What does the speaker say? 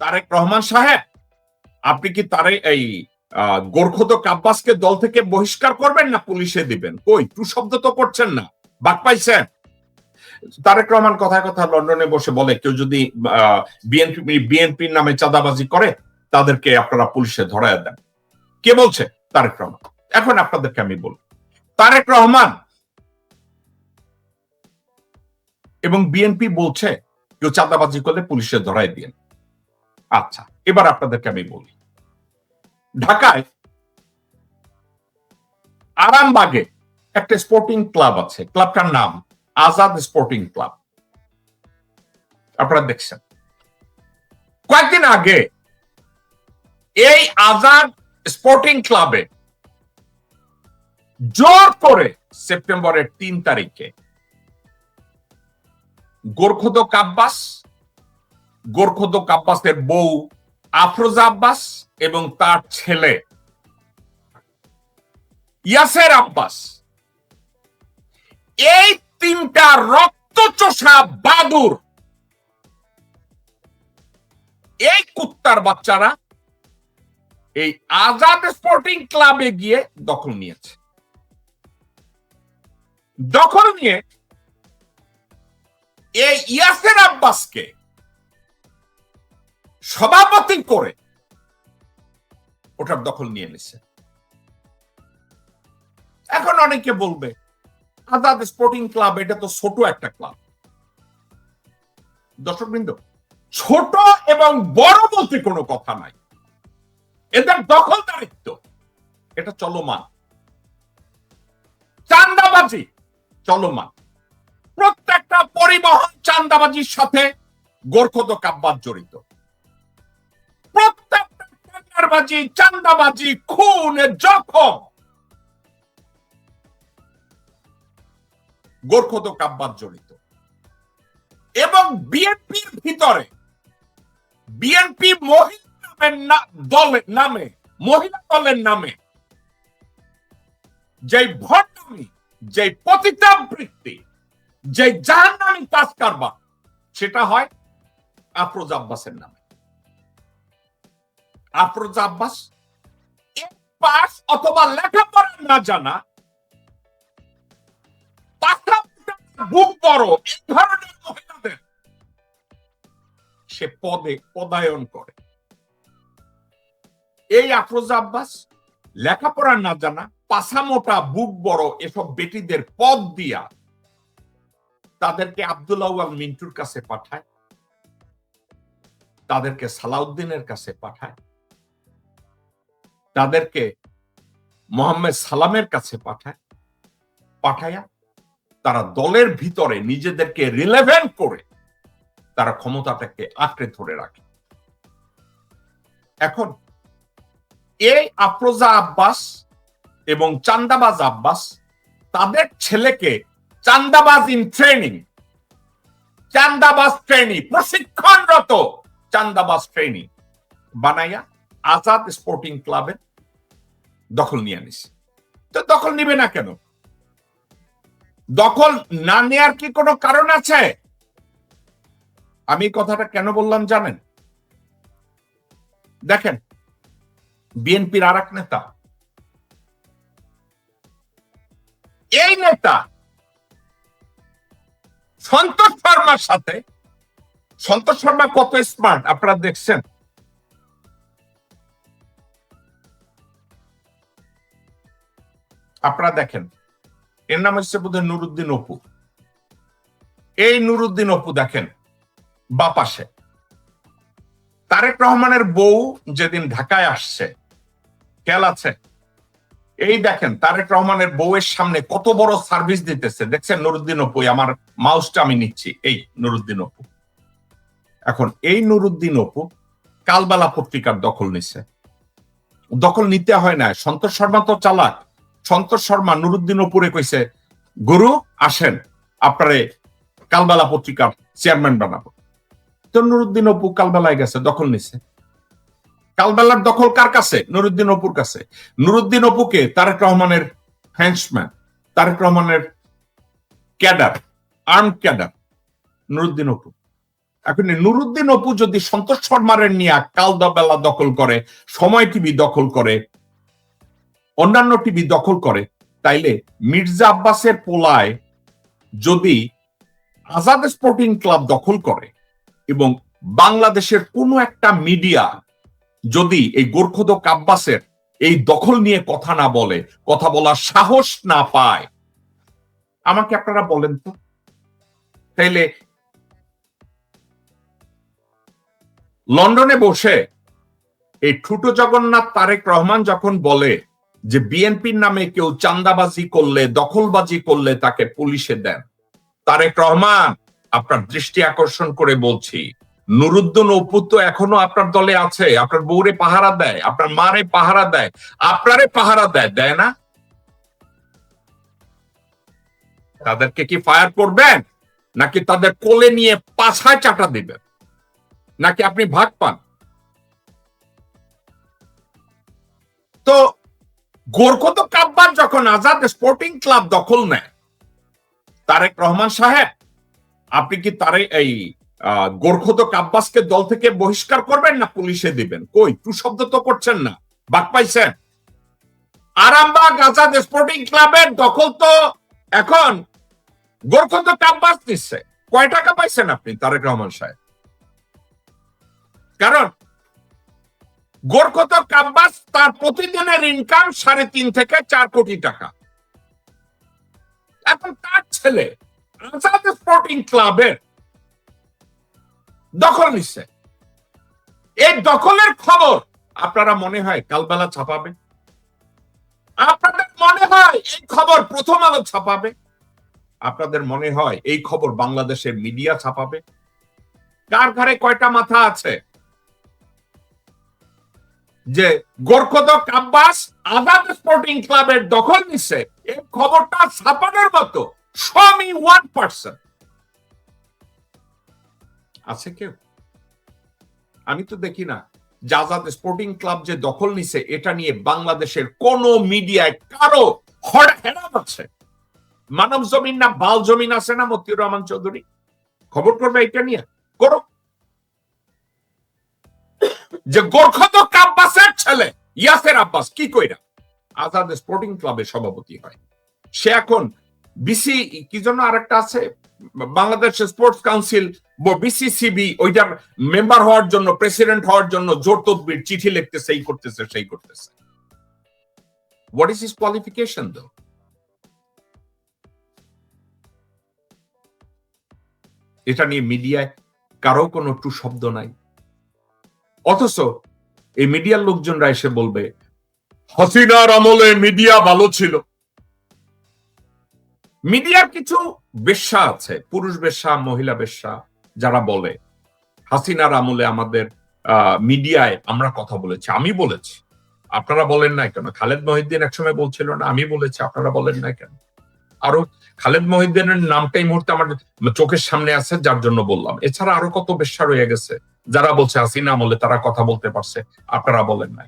তারেক রহমান সাহেব আপনি কি তারে এই আহ, গোর্খদক আব্বাসকে দল থেকে বহিষ্কার করবেন না পুলিশে দিবেন? কই টু শব্দ তো করছেন না। বাক পাইছেন। তারেক রহমান কথায় কথা লন্ডনে বসে বলে কেউ যদি বিএনপি বিএনপির নামে চাঁদাবাজি করে তাদেরকে আপনারা পুলিশে ধরায় দেন। কে বলছে? তারেক রহমান। এখন আপনাদেরকে আমি বলি তারেক রহমান এবং বিএনপি বলছে কেউ চাঁদাবাজি করলে পুলিশে ধরায় দিন আচ্ছা এবার আপনাদেরকে আমি বলি। ঢাকায় আরামবাগে একটা স্পোর্টিং ক্লাব আছে। ক্লাবটার নাম আজাদ স্পোর্টিং ক্লাব আপনারা দেখছেন। কয়েকদিন আগে এই আজাদ স্পোর্টিং ক্লাবে জোর করে সেপ্টেম্বরের তিন তারিখে গোর্খদ আব্বাস গোর্খদক আব্বাসের বউ আফরোজা আব্বাস এবং তার ছেলে ইয়াসের আব্বাস। এই তিনটা রক্তচোষা বাদুর, এই কুত্তার বাচ্চারা এই আজাদ স্পোর্টিং ক্লাবে গিয়ে দখল নিয়েছে। দখল নিয়ে এই ইয়াসের আব্বাসকে সভাপতি করে ওটার দখল নিয়ে নিছে। এখন অনেকে বলবে, আজাদ স্পোর্টিং ক্লাব এটা তো ছোট একটা ক্লাব দর্শকবৃন্দ, ছোট এবং বড় বলতে কোনো কথা নাই। এদের দখলদারিত্ব এটা চলমান। চান্দাবাজি চলমান। প্রত্যেকটা পরিবহন চান্দাবাজির সাথে গোর্খদ কাব্বাদ জড়িত। প্রত্যেকটা টেন্ডারবাজি চান্দাবাজি, খুন, জখম। গোর্খদ কাব্বাদ জড়িত। এবং বিএনপির ভিতরে, বিএনপি মহিলা দলের নামে, মহিলা দলের নামে যে ভণ্ডামি যে পতিতাবৃত্তি যে জাহান্নামী কাজ কারবার, সেটা হয় আফরোজ আব্বাসের নামে। আফরোজ আব্বাস পাস অথবা লেখাপড়া না জানা বুক বড় এই ধরনের মহিলাদের। সে পদে পদায়ন করে। এই আফরোজ আব্বাস লেখাপড়া না জানা পাশা মোটা বুক বড় এসব বেটিদের পদ দিয়া তাদেরকে আব্দুল্লাহ মিন্টুর কাছে পাঠায়, তাদেরকে সালাউদ্দিনের কাছে পাঠায় তাদেরকে মোহাম্মদ সালামের কাছে পাঠায়, পাঠায়া তারা দলের ভিতরে নিজেদেরকে রিলেভেন্ট করে তারা ক্ষমতাটাকে আঁকড়ে ধরে রাখে। এখন এই আফরোজা আব্বাস এবং চান্দাবাজ আব্বাস তাদের ছেলেকে চান্দাবাজ ইন ট্রেনিং চান্দাবাজ ট্রেনিং প্রশিক্ষণরত চান্দাবাজ ট্রেনিং বানাইয়া আজাদ স্পোর্টিং ক্লাবে দখল নিয়ে নিছে তো দখল নিবে না কেন? দখল না নেয়ার কি কোনো কারণ আছে? আমি কথাটা কেন বললাম জানেন? দেখেন, বিএনপির আর এক নেতা। এই নেতা সন্তোষ শর্মার সাথে, সন্তোষ শর্মা কত স্মার্ট আপনারা দেখছেন? আপনারা দেখেন, এর নাম হচ্ছে বোধহয় নুরুদ্দিন অপু। এই নুরুদ্দিন অপু দেখেন বাপাশে তারেক রহমানের বউ যেদিন ঢাকায় আসছে, খেয়াল আছে? এই দেখেন, তারেক রহমানের বউয়ের সামনে কত বড় সার্ভিস দিতেছে। দেখছেন নুরুদ্দিন অপু আমার মাউসটা আমি নিচ্ছি, এই নুরুদ্দিন অপু। এখন, এই নুরুদ্দিন অপু কালবেলা পত্রিকার দখল নিছে। দখল নিতে হয় না, সন্তোষ শর্মা তো চালাক। সন্তোষ শর্মা নুরুদ্দিন অপুরে কইছে, গুরু, আসেন, আপনারে কালবেলা পত্রিকার চেয়ারম্যান বানাবো। তো নুরুদ্দিন অপু কালবেলায় গেছে, দখল নিছে। কালবেলার দখল কার কাছে? নুরুদ্দিন অপুর কাছে। নুরুদ্দিন অপুকে তারেক রহমানের হ্যান্ডসম্যান তারেক রহমানের cadre, arm cadre, Nuruddin Apu এখন নুরুদ্দিন অপু যদি সন্তোষ শর্মারের নিয়ে কাল বেলা দখল করে, সময় টিভি দখল করে অন্যান্য টিভি দখল করে, তাইলে মির্জা আব্বাসের পোলায় যদি আজাদ স্পোর্টিং ক্লাব দখল করে এবং বাংলাদেশের কোনো একটা মিডিয়া যদি এই গোর্খদক আব্বাসের এই দখল নিয়ে কথা না বলে, কথা বলার সাহস না পায়, আমাকে আপনারা বলেন তো? তাইলে লন্ডনে বসে এই ঠুটো জগন্নাথ তারেক রহমান যখন বলে যে বিএনপির নামে কেউ চান্দাবাজি করলে, দখলবাজি করলে তাকে পুলিশে দেন। তারেক রহমান, আপনার দৃষ্টি আকর্ষণ করে বলছি, নুরুদ্দিন অপু এখনও আপনার দলে আছে, আপনার বউরে পাহারা দেয়, আপনার মারে পাহারা দেয়, আপনারে পাহারা দেয় দেয় না? তাদেরকে কি ফায়ার করবেন? নাকি তাদের কোলে নিয়ে পাছায় চাটা দিবেন? নাকি আপনি ভাগ পান? তো গোরকত কাব্বার যখন আজাদ স্পোর্টিং ক্লাব দখল নেয়, তারেক রহমান সাহেব, আপনি কি তারে এই গোরখত কাব্বাসকে দল থেকে বহিষ্কার করবেন না পুলিশে দিবেন? কই টু শব্দ তো করছেন না। বাক পাইছেন। আরামবাগ আজাদ স্পোর্টিং ক্লাবের দখল তো এখন গোরখত কাব্বাস নিচ্ছে। কয় টাকা পাইছেন আপনি, তারেক রহমান সাহেব? কারণ গোরখত কাব্বাস তার প্রতিদিনের ইনকাম সাড়ে তিন থেকে চার কোটি টাকা। এখন তার ছেলে আজাদ স্পোর্টিং ক্লাবের দখল নিচ্ছে। এই দখলের খবর আপনারা মনে হয় কালবেলা ছাপাবে আপনাদের মনে হয় এই খবর প্রথম আলো ছাপাবে? আপনাদের মনে হয় এই খবর বাংলাদেশের মিডিয়া ছাপাবে? কার ঘরে কয়টা মাথা আছে? যে গোরখদক আব্বাস আজাদ স্পোর্টিং ক্লাবের দখল নিচ্ছে এই খবরটা ছাপানোর মতো। সমি ওয়ান পার্সেন্ট আছে কেউ? আমি তো দেখি না। যে আজাদ স্পোর্টিং ক্লাব যে দখল নিছে, এটা নিয়ে বাংলাদেশের কোন মিডিয়ায় কারও হেরাম আছে। মানব জমিন না, বাল জমিন আছে না, মতিউর রহমান চৌধুরী? খবর করবে এটা নিয়ে? করো। যে গোর্খদক আব্বাসের ছেলে, ইয়াসের আব্বাস, কি কইরা? আজাদ স্পোর্টিং ক্লাবের সভাপতি হয়। সে এখন বিসি কি জন্য আরেকটা আছে? বাংলাদেশ স্পোর্টস কাউন্সিল বিসিসিবি ওইটার মেম্বার হওয়ার জন্য প্রেসিডেন্ট হওয়ার জন্য জোর তদবির, চিঠি লিখতেছে, এই করতেছে, সেই করতেছে। হোয়াট ইজ ইস কোয়ালিফিকেশন দো এটা নিয়ে মিডিয়ায় কারও কোনো টু শব্দ নাই। অথচ এই মিডিয়ার লোকজনরা এসে বলবে হাসিনার আমলে মিডিয়া ভালো ছিল। মিডিয়ার কিছু বেশ্যা আছে পুরুষ বেশ্যা মহিলা বেশ্যা যারা বলে হাসিনার আমলে আমাদের মিডিয়ায় আমরা কথা বলেছি আমি বলেছি। আপনারা বলেন না কেন? খালেদ মহিদ্দিন একসময় বলছিল না আমি বলেছি আপনারা বলেন না কেন? আরও খালেদ মহিদ্দিনের নামটা এই মুহূর্তে আমার চোখের সামনে আছে যার জন্য বললাম। এছাড়া আরও কত বেশ্যা রয়ে গেছে। যারা বলছে হাসিনা আমলে তারা কথা বলতে পারছে আপনারা বলেন না